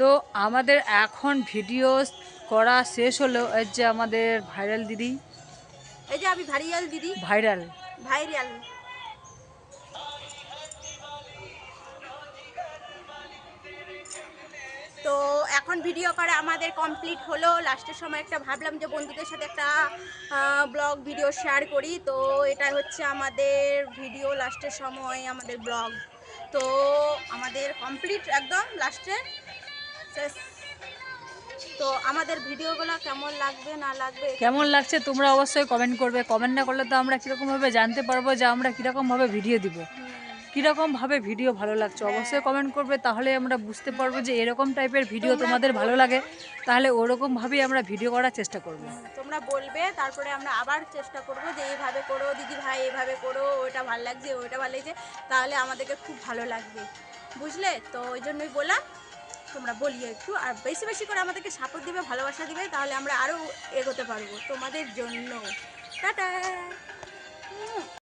তো আমাদের এখন ভিডিও করা শেষ হলো। এই যে আমাদের ভাইরাল দিদি। এই যে আমি ভাইরাল দিদি। ভাইরাল। ভাইরাল। এখন ভিডিও করা আমাদের কমপ্লিট হলো। লাস্টের সময় একটা ভাবলাম যে বন্ধুদের সাথে একটা ব্লগ ভিডিও শেয়ার করি। তো এটা হচ্ছে আমাদের ভিডিও লাস্টের সময়, আমাদের ব্লগ তো আমাদের কমপ্লিট একদম লাস্টে তো আমাদের ভিডিওগুলো কেমন লাগবে, না লাগবে? কেমন লাগছে তোমরা অবশ্যই কমেন্ট করবে। কমেন্ট না করলে তো আমরা কীরকমভাবে জানতে পারব যে আমরা কীরকমভাবে ভিডিও দিব। কীরকমভাবে ভিডিও ভালো লাগছে? অবশ্যই কমেন্ট করবে তাহলে আমরা বুঝতে পারব যে এরকম টাইপের ভিডিও তোমাদের ভালো লাগে। তাহলে ওরকমভাবেই আমরা ভিডিও করার চেষ্টা করব। তোমরা বলবে তারপরে আমরা আবার চেষ্টা করব যে এইভাবে করো দিদি ভাই এইভাবে করো ওইটা ভালো লাগছে ওইটা ভালো লাগছে। তাহলে আমাদেরকে খুব ভালো লাগবে। বুঝলে? তো ওই জন্যই বললাম তোমরা বলিও একটু আর বেশি বেশি করে আমাদেরকে সাপোর্ট দিবে ভালোবাসা দিবে তাহলে আমরা আরও এগোতে পারব তোমাদের জন্য। টাটা!